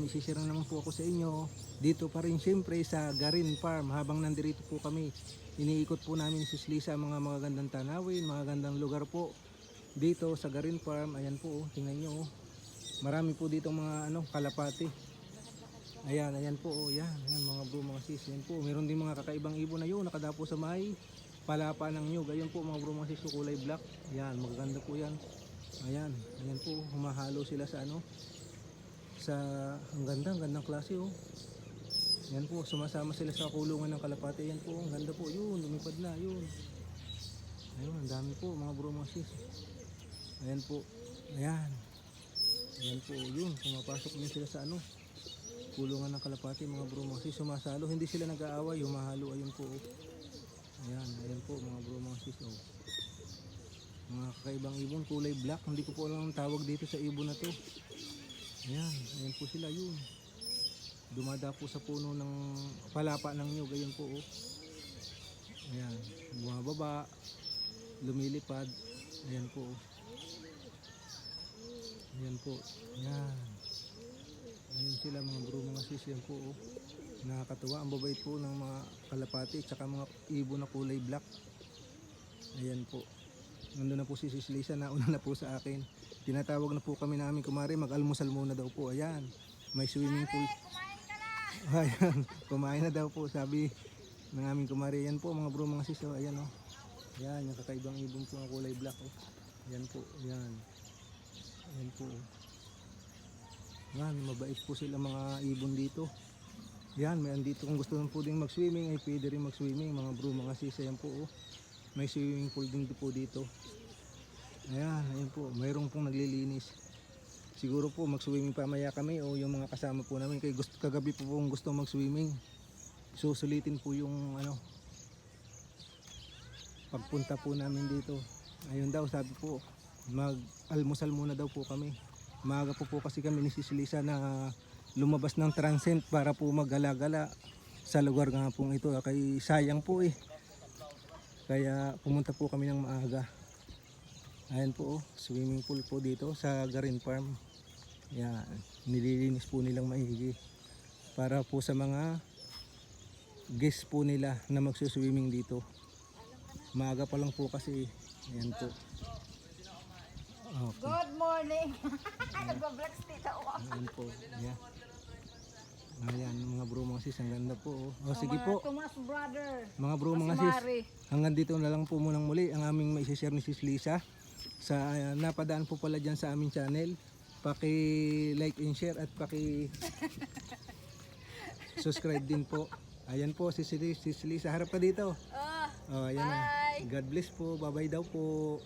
may share na naman po ako sa inyo. Dito pa rin siyempre sa Garin Farm habang nandirito po kami. Iniikot po namin si Lisa mga magagandang tanawin, mga gandang lugar po. Dito sa Garin Farm, ayan po, oh, tingnan nyo. Oh. Marami po dito mga ano, kalapati. Ayan, ayan po, oh, yan, ayan mga bro, mga sis, ayan po. Meron din mga kakaibang ibon na yun, nakadapo sa may palapa ng nyug. Ayan po mga bro, mga sis, kulay black. Ayan, magaganda po yan. Ayan, ayan po, humahalo sila sa ano, sa, ang ganda, ang gandang klase oh. Ayan po, sumasama sila sa kulungan ng kalapati. Ayan po, ang ganda po, yun, lumipad na, yun. Ayun, ang dami po, mga bro, mga. Ayan po, ayan. Ayan po, yun, pumapasok din sila sa ano, kulungan ng kalapati, mga bro, mga sis. Sumasalo, hindi sila nag-aaway, humahalo, ayun po. oh. Ayan, ayan po, mga bro, mga sis, oh. Mga kakaibang ibon, kulay black. Hindi ko po alam ang tawag dito sa ibon na to. Ayan, ayan po sila yun. Dumada po sa puno ng palapa ng nyug. Ayan po oh. Ayan, bumababa, lumilipad. Ayan po oh. Ayan po. Ayan. Ayan sila mga bro, mga sis. Ayan po oh. Nakakatuwa. Ang babait po ng mga kalapati at saka mga ibon na kulay black. Ayan po. Nandun na po si Sis Lisa, nauna na po sa akin. Tinatawag na po kami namin kumari, mag-almusal muna daw po. Ayan, may swimming pool. Ayan, kumain na daw po, sabi ng aming kumari. Ayan po mga bro, mga sis, oh. ayan oh. Ayan, yung kakaibang ibon po ng kulay black oh. Ayan po, ayan. Ayan po. Ayan, mabait po sila mga ibon dito. Yan, may andito kung gusto nyo po din mag-swimming ay pwede rin mag-swimming mga bro, mga sis, ayan po oh. May swimming pool din po dito. Ayan, ayan po. Mayroong pong naglilinis. Siguro po mag-swimming pamaya kami o yung mga kasama po namin. Kay gusto, kagabi po kung gusto mag-swimming. Susulitin po yung ano pagpunta po namin dito. Ayun daw sabi po mag-almusal muna daw po kami. Maaga po po kasi kami ni Sis Lisa na lumabas ng transient para po maggala-gala sa lugar nga pong ito. Kay sayang po eh. Kaya pumunta po kami ng maaga. Ayan po, oh, swimming pool po dito sa Garin Farm. Yan, nililinis po nilang maigi. Para po sa mga guests po nila na magsuswimming dito. Maaga pa lang po kasi. Ayan po. Okay. Good morning! Tita Uwa. Ayan po. Mga mga sis, ang ganda po. Oh, oh sige po. Tomas brother. Mga bro, mga sis. Mari. Hanggang dito na lang po munang muli ang aming maisishare ni Sis Lisa. Sa uh, napadaan po pala dyan sa aming channel. Paki like and share at paki subscribe din po. Ayan po si Sis Sis Lisa. Harap ka dito. Oh, Oh, ayan na. Bye. God bless po. Bye-bye daw po.